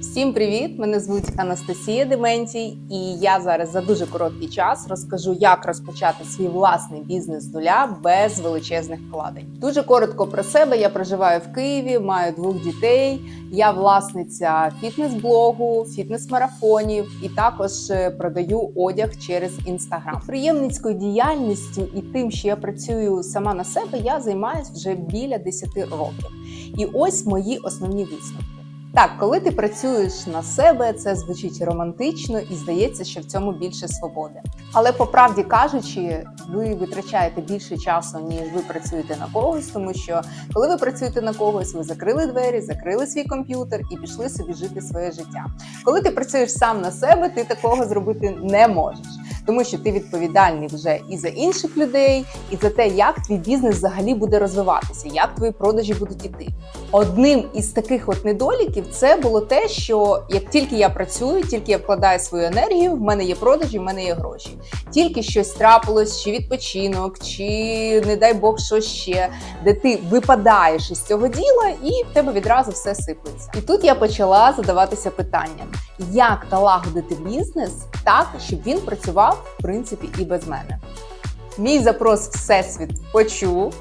Всім привіт! Мене звуть Анастасія Дементій, і я зараз за дуже короткий час розкажу, як розпочати свій власний бізнес з нуля без величезних вкладень. Дуже коротко про себе. Я проживаю в Києві, маю двох дітей. Я власниця фітнес-блогу, фітнес-марафонів і також е, продаю одяг через інстаграм. Приємницькою діяльністю і тим, що я працюю сама на себе, я займаюся вже біля 10 років. І ось мої основні висновки. Так, коли ти працюєш на себе, це звучить романтично і здається, що в цьому більше свободи. Але по правді кажучи, ви витрачаєте більше часу, ніж ви працюєте на когось, тому що коли ви працюєте на когось, ви закрили двері, закрили свій комп'ютер і пішли собі жити своє життя. Коли ти працюєш сам на себе, ти такого зробити не можеш, тому що ти відповідальний вже і за інших людей, і за те, як твій бізнес взагалі буде розвиватися, як твої продажі будуть іти. Одним із таких от недоліків це було те, що як тільки я працюю, тільки я вкладаю свою енергію, в мене є продажі, в мене є гроші. Тільки щось трапилось, чи відпочинок, чи не дай Бог що ще, де ти випадаєш із цього діла, і в тебе відразу все сиплеться. І тут я почала задаватися питанням, як налагодити бізнес так, щоб він працював в принципі і без мене. Мій запрос всесвіт почув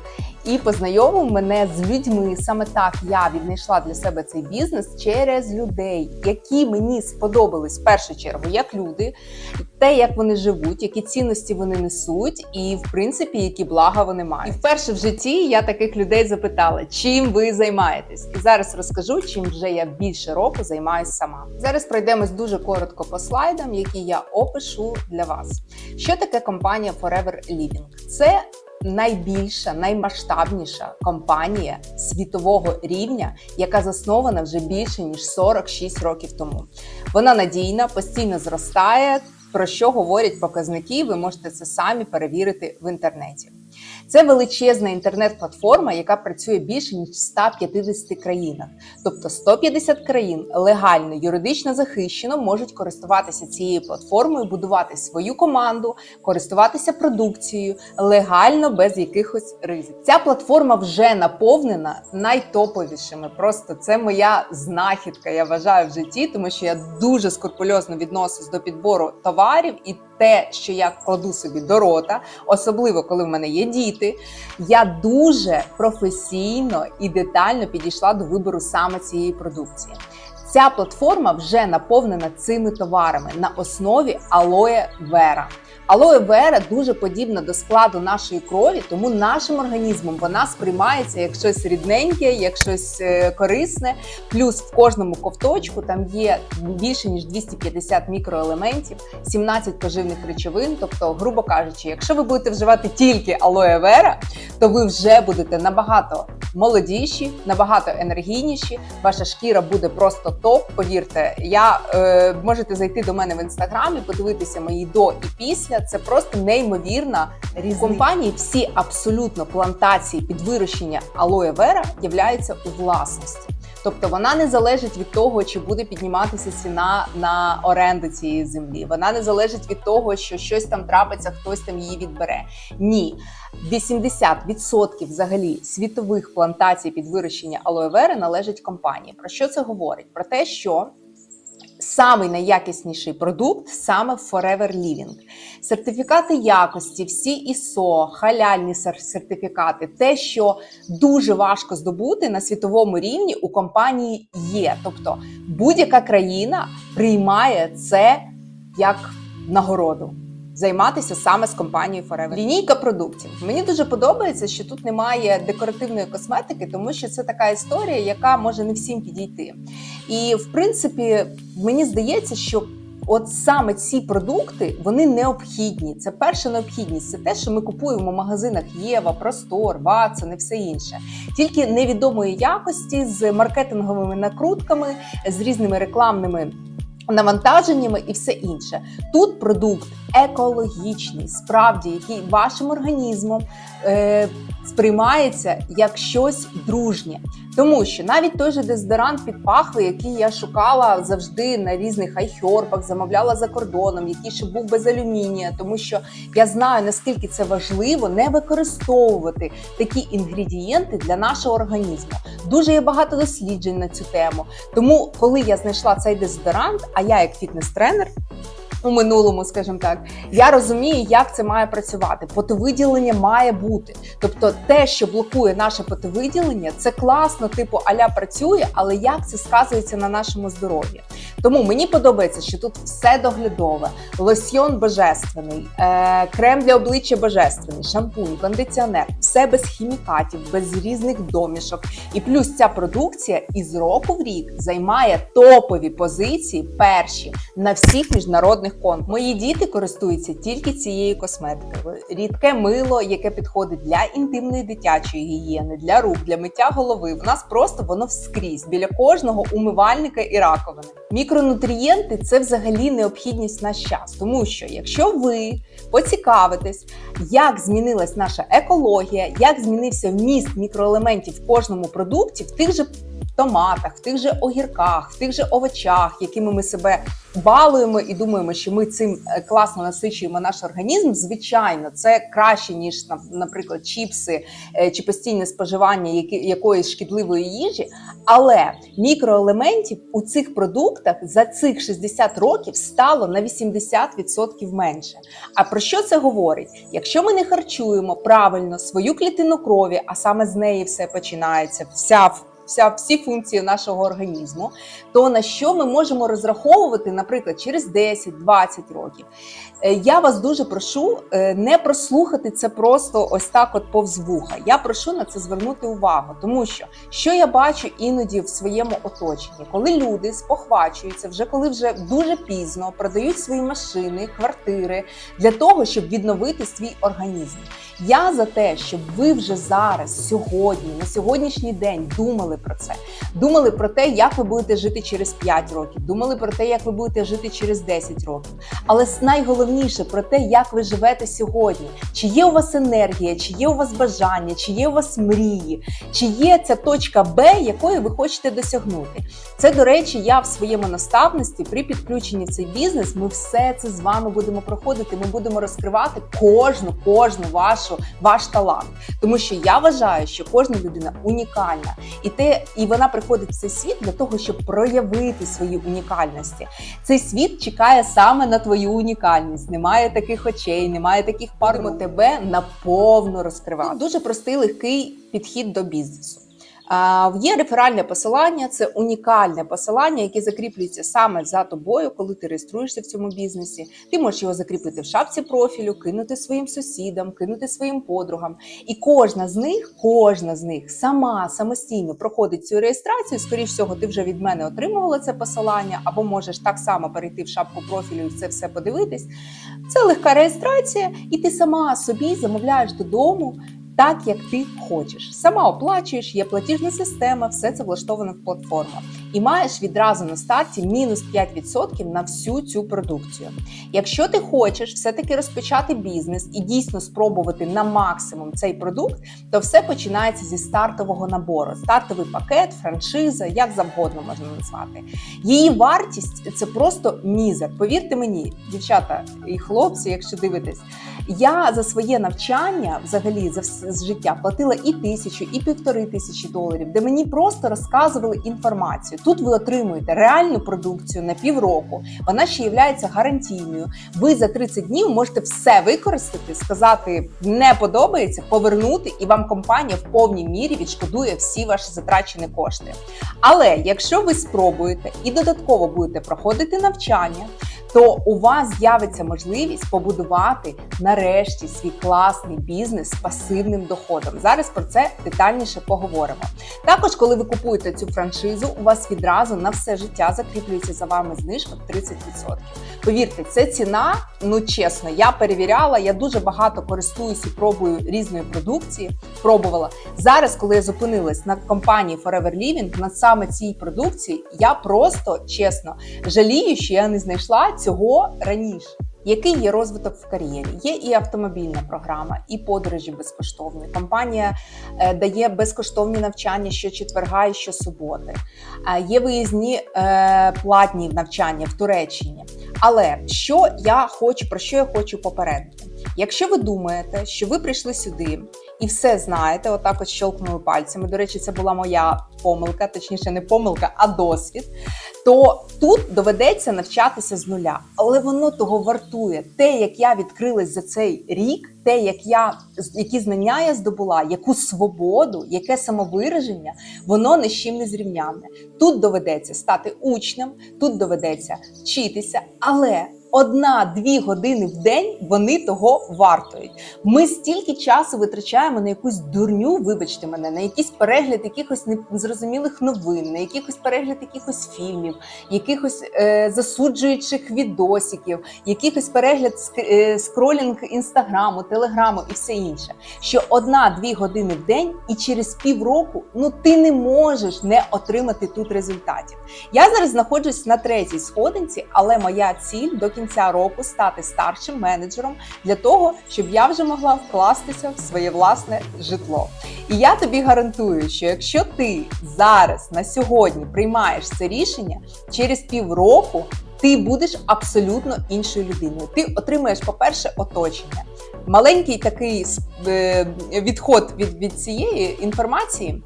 і познайомив мене з людьми. Саме так я віднайшла для себе цей бізнес через людей, які мені сподобались в першу чергу як люди, те, як вони живуть, які цінності вони несуть, і в принципі, які блага вони мають. І вперше в житті я таких людей запитала, чим ви займаєтесь. І зараз розкажу, чим вже я більше року займаюся сама. Зараз пройдемось дуже коротко по слайдам, які я опишу для вас. Що таке компанія Forever Living? Це найбільша, наймасштабніша компанія світового рівня, яка заснована вже більше ніж 46 років тому. Вона надійна, постійно зростає. Про що говорять показники, ви можете це самі перевірити в інтернеті. Це величезна інтернет-платформа, яка працює більше ніж в 150 країнах. Тобто 150 країн легально, юридично захищено можуть користуватися цією платформою, будувати свою команду, користуватися продукцією легально без якихось ризиків. Ця платформа вже наповнена найтоповішими. Просто це моя знахідка. Я вважаю в житті, тому що я дуже скрупульозно відношусь до підбору товарів і те, що я кладу собі до рота, особливо коли в мене є діти. Я дуже професійно і детально підійшла до вибору саме цієї продукції. Ця платформа вже наповнена цими товарами на основі алоє вера. Алоє вера дуже подібна до складу нашої крові, тому нашим організмом вона сприймається як щось рідненьке, як щось е, корисне. Плюс в кожному ковточку там є більше ніж 250 мікроелементів, 17 поживних речовин. Тобто, грубо кажучи, якщо ви будете вживати тільки алоє вера, то ви вже будете набагато молодіші, набагато енергійніші. Ваша шкіра буде просто топ. Повірте, я е, можете зайти до мене в інстаграмі, подивитися мої до і після. Це просто неймовірна різниця. компанії. Всі абсолютно плантації під вирощення алоє вера являються у власності. Тобто вона не залежить від того, чи буде підніматися ціна на оренду цієї землі. Вона не залежить від того, що щось там трапиться, хтось там її відбере. Ні, 80% взагалі світових плантацій під вирощення алоевери належать компанії. Про що це говорить? Про те, що Самий найякісніший продукт саме Forever Living. Сертифікати якості, всі ISO, халяльні сертифікати, те, що дуже важко здобути на світовому рівні у компанії є. Тобто будь-яка країна приймає це як нагороду. Займатися саме з компанією Forever. Лінійка продуктів. Мені дуже подобається, що тут немає декоративної косметики, тому що це така історія, яка може не всім підійти. І в принципі, мені здається, що от саме ці продукти вони необхідні. Це перша необхідність. Це те, що ми купуємо в магазинах Єва, Простор, Ватсон і все інше. Тільки невідомої якості з маркетинговими накрутками, з різними рекламними навантаженнями і все інше. Тут продукт екологічний, справді, який вашим організмом е, сприймається як щось дружнє. Тому що навіть той же дезодорант під пахви, який я шукала завжди на різних айхербах, замовляла за кордоном, який ще був без алюмінія, тому що я знаю наскільки це важливо не використовувати такі інгредієнти для нашого організму. Дуже є багато досліджень на цю тему. Тому, коли я знайшла цей дезодорант, а я як фітнес-тренер. У минулому, скажімо так, я розумію, як це має працювати. Потовиділення має бути. Тобто, те, що блокує наше потовиділення, це класно, типу аля працює, але як це сказується на нашому здоров'ї? Тому мені подобається, що тут все доглядове: лосьйон божественний, е, крем для обличчя божественний, шампунь, кондиціонер, все без хімікатів, без різних домішок. І плюс ця продукція із року в рік займає топові позиції перші на всіх міжнародних конт. Мої діти користуються тільки цією косметикою. Рідке мило, яке підходить для інтимної дитячої гігієни, для рук, для миття голови. В нас просто воно вскрізь біля кожного умивальника і раковини. Мікронутрієнти це взагалі необхідність на час, тому що якщо ви поцікавитесь, як змінилась наша екологія, як змінився вміст мікроелементів в кожному продукті, в тих же томатах, в тих же огірках, в тих же овочах, якими ми себе балуємо і думаємо, що ми цим е, класно насичуємо наш організм. Звичайно, це краще ніж на- наприклад, чіпси е, чи постійне споживання якоїсь шкідливої їжі. Але мікроелементів у цих продуктах за цих 60 років стало на 80% менше. А про що це говорить? Якщо ми не харчуємо правильно свою клітину крові, а саме з неї все починається, вся вся всі функції нашого організму, то на що ми можемо розраховувати, наприклад, через 10-20 років. Е, Я вас дуже прошу е, не прослухати це просто ось так, от повз вуха. Я прошу на це звернути увагу, тому що що я бачу іноді в своєму оточенні, коли люди спохвачуються, вже коли вже дуже пізно продають свої машини, квартири для того, щоб відновити свій організм. Я за те, щоб ви вже зараз, сьогодні, на сьогоднішній день думали про це. Думали про те, як ви будете жити через 5 років, думали про те, як ви будете жити через 10 років. Але найголовніше про те, як ви живете сьогодні. Чи є у вас енергія, чи є у вас бажання, чи є у вас мрії, чи є ця точка Б, якої ви хочете досягнути. Це, до речі, я в своєму наставництві при підключенні в цей бізнес. Ми все це з вами будемо проходити. Ми будемо розкривати кожну, кожну вашу ваш талант. Тому що я вважаю, що кожна людина унікальна, і те, і вона приходить в цей світ для того, щоб проявити свої унікальності. Цей світ чекає саме на твою унікальність. Немає таких очей, немає таких пар. Будемо тебе наповно розкривати. Дуже простий легкий підхід до бізнесу. Є реферальне посилання, це унікальне посилання, яке закріплюється саме за тобою, коли ти реєструєшся в цьому бізнесі. Ти можеш його закріпити в шапці профілю, кинути своїм сусідам, кинути своїм подругам. І кожна з них, кожна з них сама самостійно проходить цю реєстрацію. Скоріше всього, ти вже від мене отримувала це посилання, або можеш так само перейти в шапку профілю і це все подивитись. Це легка реєстрація, і ти сама собі замовляєш додому так, як ти хочеш. Сама оплачуєш, є платіжна система, все це влаштовано в платформу. І маєш відразу на старті мінус 5% на всю цю продукцію. Якщо ти хочеш все-таки розпочати бізнес і дійсно спробувати на максимум цей продукт, то все починається зі стартового набору. Стартовий пакет, франшиза, як завгодно можна назвати. Її вартість це просто мізер. Повірте мені, дівчата і хлопці, якщо дивитесь, я за своє навчання, взагалі за з життя, платила і тисячу, і півтори тисячі доларів, де мені просто розказували інформацію. Тут ви отримуєте реальну продукцію на півроку. Вона ще є гарантійною. Ви за 30 днів можете все використати, сказати не подобається, повернути, і вам компанія в повній мірі відшкодує всі ваші затрачені кошти. Але якщо ви спробуєте і додатково будете проходити навчання, то у вас з'явиться можливість побудувати нарешті свій класний бізнес з пасивним доходом. Зараз про це детальніше поговоримо. Також, коли ви купуєте цю франшизу, у вас відразу на все життя закріплюється за вами знижка в 30%. Повірте, це ціна. Ну чесно, я перевіряла. Я дуже багато користуюся і пробую різної продукції. Пробувала зараз, коли я зупинилась на компанії Forever Living, на саме цій продукції, я просто чесно жалію, що я не знайшла цього раніше. Який є розвиток в кар'єрі? Є і автомобільна програма, і подорожі безкоштовні. Компанія е, дає безкоштовні навчання щочетверга і щосуботи. Е, є виїзні е, платні навчання в Туреччині. Але що я хочу про що я хочу попередити? Якщо ви думаєте, що ви прийшли сюди і все знаєте, отак от щелкнули пальцями. До речі, це була моя помилка, точніше, не помилка, а досвід. То тут доведеться навчатися з нуля, але воно того вартує. Те, як я відкрилась за цей рік, те, як я які знання я здобула, яку свободу, яке самовираження, воно ні з чим не зрівнянне. Тут доведеться стати учнем, тут доведеться вчитися, але одна-дві години в день вони того вартують. Ми стільки часу витрачаємо на якусь дурню, вибачте мене, на якийсь перегляд якихось незрозумілих новин, на якихось перегляд якихось фільмів, якихось е, засуджуючих відосиків, якихось перегляд е, скролінг інстаграму, телеграму і все інше. Що одна-дві години в день, і через півроку ну ти не можеш не отримати тут результатів. Я зараз знаходжусь на третій сходинці, але моя ціль до кінця року стати старшим менеджером для того, щоб я вже могла вкластися в своє власне житло. І я тобі гарантую, що якщо ти зараз на сьогодні приймаєш це рішення, через півроку ти будеш абсолютно іншою людиною. Ти отримаєш, по-перше, оточення. Маленький такий е, відход від, від цієї інформації.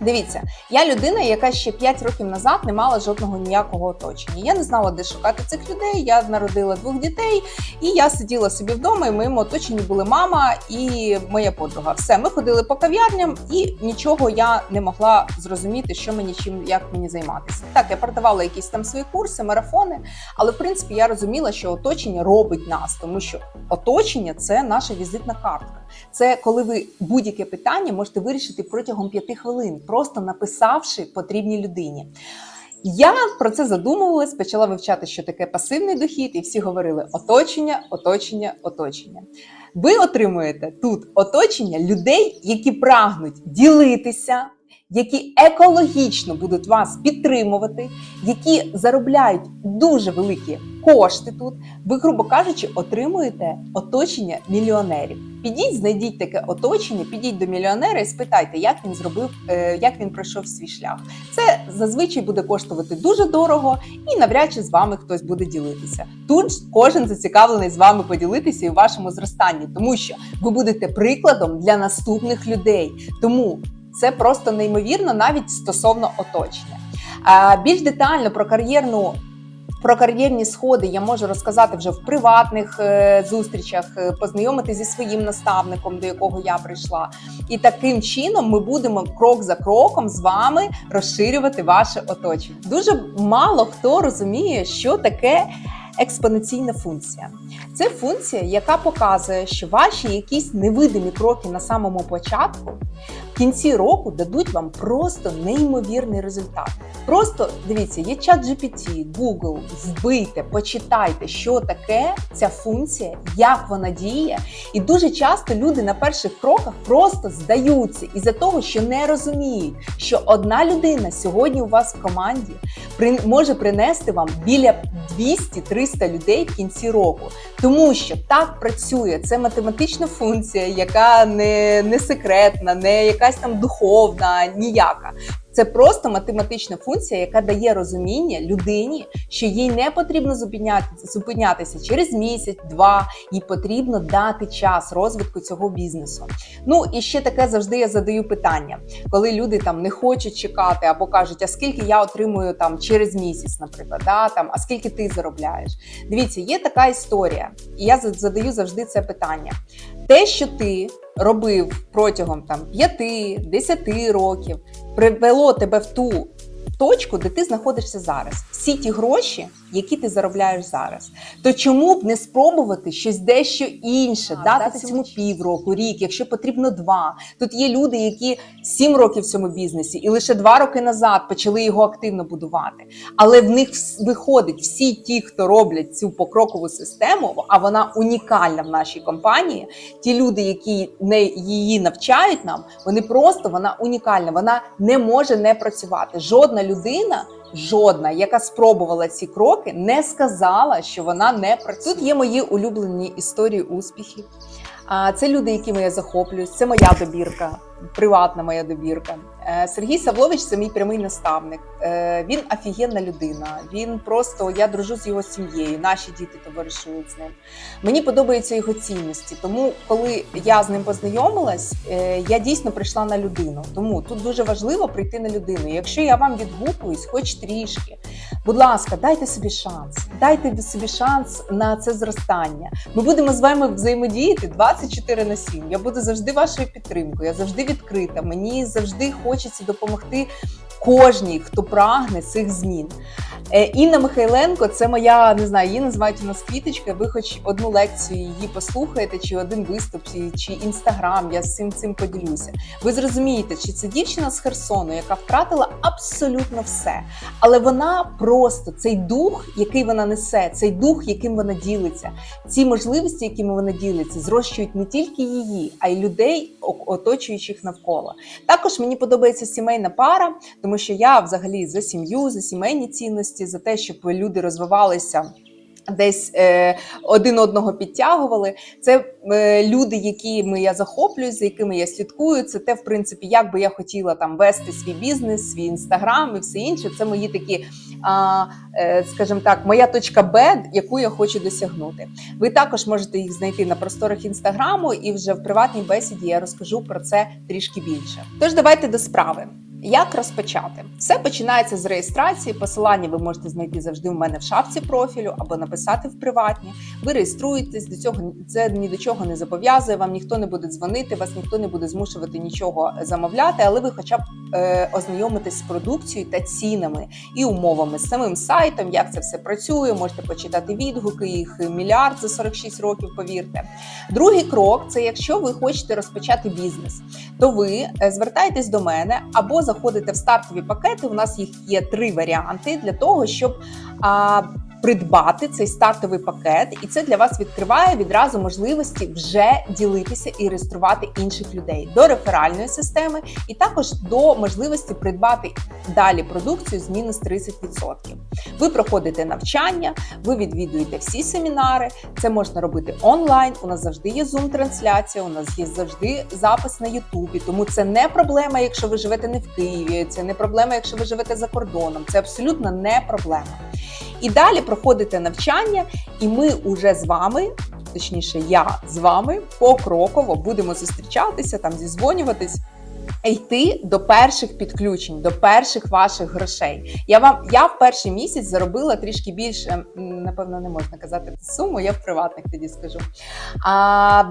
Дивіться, я людина, яка ще 5 років назад не мала жодного ніякого оточення. Я не знала, де шукати цих людей. Я народила двох дітей, і я сиділа собі вдома. і в моєму оточенні були мама і моя подруга. Все, ми ходили по кав'ярням, і нічого я не могла зрозуміти, що мені чим як мені займатися. Так, я продавала якісь там свої курси, марафони, але в принципі я розуміла, що оточення робить нас, тому що оточення це наша візитна картка. Це коли ви будь-яке питання можете вирішити протягом п'яти хвилин, просто написавши потрібній людині. Я про це задумувалась, почала вивчати, що таке пасивний дохід, і всі говорили оточення, оточення, оточення. Ви отримуєте тут оточення людей, які прагнуть ділитися, які екологічно будуть вас підтримувати, які заробляють дуже великі кошти тут. Ви, грубо кажучи, отримуєте оточення мільйонерів. Підіть, знайдіть таке оточення, підіть до мільйонера і спитайте, як він зробив, е, як він пройшов свій шлях. Це зазвичай буде коштувати дуже дорого, і навряд чи з вами хтось буде ділитися. Тут кожен зацікавлений з вами поділитися і у вашому зростанні, тому що ви будете прикладом для наступних людей. Тому це просто неймовірно, навіть стосовно оточення. Більш детально про кар'єрну. Про кар'єрні сходи я можу розказати вже в приватних е, зустрічах, е, познайомити зі своїм наставником, до якого я прийшла. І таким чином ми будемо крок за кроком з вами розширювати ваше оточення. Дуже мало хто розуміє, що таке експоненційна функція. Це функція, яка показує, що ваші якісь невидимі кроки на самому початку кінці року дадуть вам просто неймовірний результат. Просто дивіться, є чат GPT, Google, збийте, почитайте, що таке ця функція, як вона діє. І дуже часто люди на перших кроках просто здаються із-за того, що не розуміють, що одна людина сьогодні у вас в команді може принести вам біля 200-300 людей в кінці року. Тому що так працює це математична функція, яка не, не секретна, не якась там духовна, ніяка. Це просто математична функція, яка дає розуміння людині, що їй не потрібно зупинятися, зупинятися через місяць, два, їй потрібно дати час розвитку цього бізнесу. Ну і ще таке завжди я задаю питання, коли люди там не хочуть чекати або кажуть, а скільки я отримую там через місяць, наприклад, да, там, а скільки ти заробляєш. Дивіться, є така історія, і я задаю завжди це питання. Те, що ти робив протягом там 5-10 років, привело тебе в ту. точку, де ти знаходишся зараз. Всі ті гроші, які ти заробляєш зараз. То чому б не спробувати щось дещо інше, Так, дати дати цьому півроку, рік, якщо потрібно два. Тут є люди, які сім років в цьому бізнесі, і лише два роки назад почали його активно будувати. Але в них виходить всі ті, хто роблять цю покрокову систему, а вона унікальна в нашій компанії. Ті люди, які не її навчають нам, вони просто вона унікальна. Вона не може не працювати. Жодна людина. Жодна, яка спробувала ці кроки, не сказала, що вона не працює. Тут є мої улюблені історії успіхів. А це люди, якими я захоплююсь. Це моя добірка, приватна моя добірка. Е, Сергій Савлович це мій прямий наставник. Е, Він офігенна людина. Він просто я дружу з його сім'єю. Наші діти товаришують з ним. Мені подобаються його цінності. Тому, коли я з ним познайомилась, е, я дійсно прийшла на людину. Тому тут дуже важливо прийти на людину. Якщо я вам відгукуюсь, хоч трішки, будь ласка, дайте собі шанс. Дайте собі шанс на це зростання. Ми будемо з вами взаємодіяти 24 на 7. Я буду завжди вашою підтримкою. Я завжди відкрита. Мені завжди хочеться допомогти кожній, хто прагне цих змін. Е, Інна Михайленко, це моя не знаю, її називають у нас квіточка. Ви хоч одну лекцію її послухаєте, чи один виступ, чи, інстаграм. Я з цим цим поділюся. Ви зрозумієте, чи це дівчина з Херсону, яка втратила абсолютно все, але вона просто цей дух, який вона несе, цей дух, яким вона ділиться, ці можливості, якими вона ділиться, зрощують не тільки її, а й людей, оточуючих навколо. Також мені подобається сімейна пара, тому що я взагалі за сім'ю, за сімейні цінності, за те, щоб люди розвивалися. Десь е, один одного підтягували. Це е, люди, якими я захоплююсь, за якими я слідкую. Це те, в принципі, як би я хотіла там вести свій бізнес, свій інстаграм і все інше. Це мої такі, а, е, скажімо так, моя точка Б, яку я хочу досягнути. Ви також можете їх знайти на просторах інстаграму, і вже в приватній бесіді я розкажу про це трішки більше. Тож давайте до справи. Як розпочати? Все починається з реєстрації. Посилання ви можете знайти завжди в мене в шапці профілю або написати в приватні. Ви реєструєтесь до цього. Це ні до чого не зобов'язує. Вам ніхто не буде дзвонити, вас ніхто не буде змушувати нічого замовляти, але ви, хоча б е, ознайомитесь з продукцією та цінами і умовами з самим сайтом, як це все працює. Можете почитати відгуки. Їх мільярд за 46 років. Повірте. Другий крок це якщо ви хочете розпочати бізнес, то ви е, звертаєтесь до мене або заходите в стартові пакети. У нас їх є три варіанти для того, щоб а, придбати цей стартовий пакет, і це для вас відкриває відразу можливості вже ділитися і реєструвати інших людей до реферальної системи, і також до можливості придбати далі продукцію з мінус 30%. Ви проходите навчання, ви відвідуєте всі семінари. Це можна робити онлайн. У нас завжди є зум-трансляція, у нас є завжди запис на Ютубі. Тому це не проблема, якщо ви живете не в Києві, це не проблема, якщо ви живете за кордоном. Це абсолютно не проблема. І далі проходите навчання, і ми уже з вами. Точніше, я з вами покроково будемо зустрічатися, там зізвонюватись, йти до перших підключень, до перших ваших грошей. Я вам я в перший місяць заробила трішки більше, напевно, не можна казати суму, я в приватних тоді скажу. А,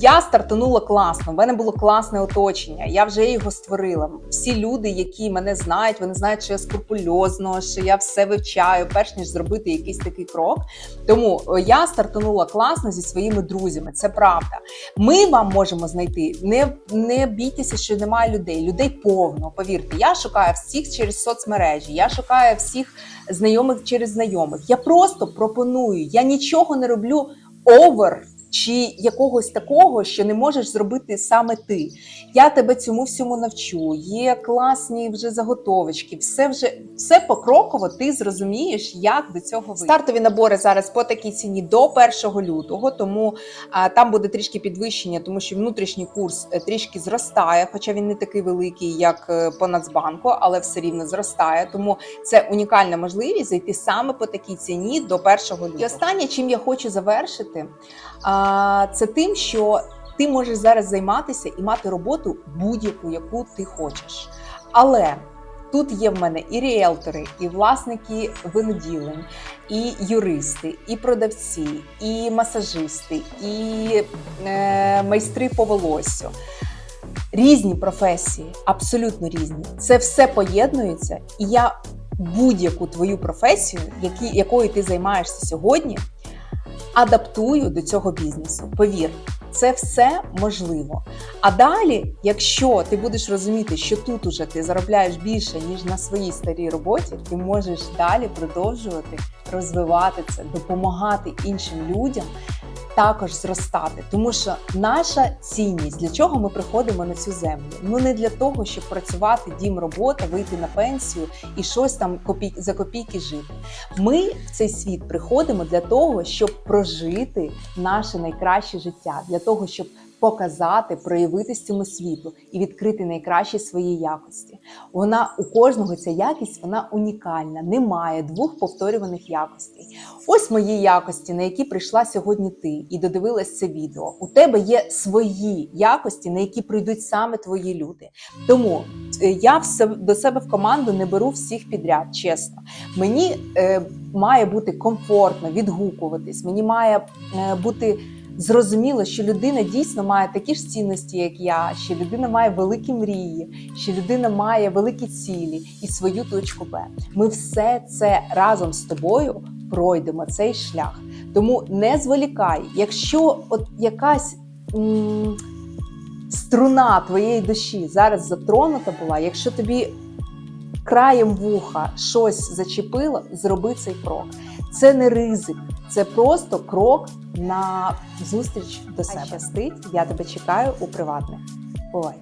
я стартанула класно, в мене було класне оточення. Я вже його створила. Всі люди, які мене знають, вони знають, що я скрупульозно, що я все вивчаю, перш ніж зробити якийсь такий крок. Тому я стартанула класно зі своїми друзями. Це правда. Ми вам можемо знайти. Не, не бійтеся, що немає людей. Людей повно. Повірте, я шукаю всіх через соцмережі. Я шукаю всіх знайомих через знайомих. Я просто пропоную. Я нічого не роблю овер чи якогось такого, що не можеш зробити саме ти. Я тебе цьому всьому навчу. Є класні вже заготовочки. Все вже все покроково. Ти зрозумієш, як до цього вийти. Стартові набори зараз по такій ціні до 1 лютого, тому а, там буде трішки підвищення, тому що внутрішній курс е, трішки зростає, хоча він не такий великий, як е, по Нацбанку, але все рівно зростає. Тому це унікальна можливість зайти саме по такій ціні до 1 лютого. І останнє, чим я хочу завершити, це тим, що ти можеш зараз займатися і мати роботу будь-яку, яку ти хочеш. Але тут є в мене і ріелтори, і власники виноділень, і юристи, і продавці, і масажисти, і е, майстри по волоссю. різні професії, абсолютно різні. Це все поєднується, і я будь-яку твою професію, якою ти займаєшся сьогодні, адаптую до цього бізнесу. Повір, це все можливо. А далі, якщо ти будеш розуміти, що тут уже ти заробляєш більше, ніж на своїй старій роботі, ти можеш далі продовжувати розвивати це, допомагати іншим людям. Також зростати, тому що наша цінність, для чого ми приходимо на цю землю? Ну не для того, щоб працювати дім, робота, вийти на пенсію і щось там копій, за копійки жити. Ми в цей світ приходимо для того, щоб прожити наше найкраще життя, для того, щоб показати, проявитись цьому світу і відкрити найкращі свої якості. Вона у кожного ця якість вона унікальна, немає двох повторюваних якостей. Ось мої якості, на які прийшла сьогодні ти і додивилась це відео. У тебе є свої якості, на які прийдуть саме твої люди. Тому е, я до себе в команду не беру всіх підряд, чесно. Мені е, має бути комфортно відгукуватись, мені має е, бути. Зрозуміло, що людина дійсно має такі ж цінності, як я, що людина має великі мрії, що людина має великі цілі і свою точку Б. Ми все це разом з тобою пройдемо цей шлях. Тому не зволікай, якщо от якась м- струна твоєї душі зараз затронута була, якщо тобі краєм вуха щось зачепило, зроби цей крок. Це не ризик, це просто крок на зустріч до себе. Щастить, я тебе чекаю у приватних. Бувай!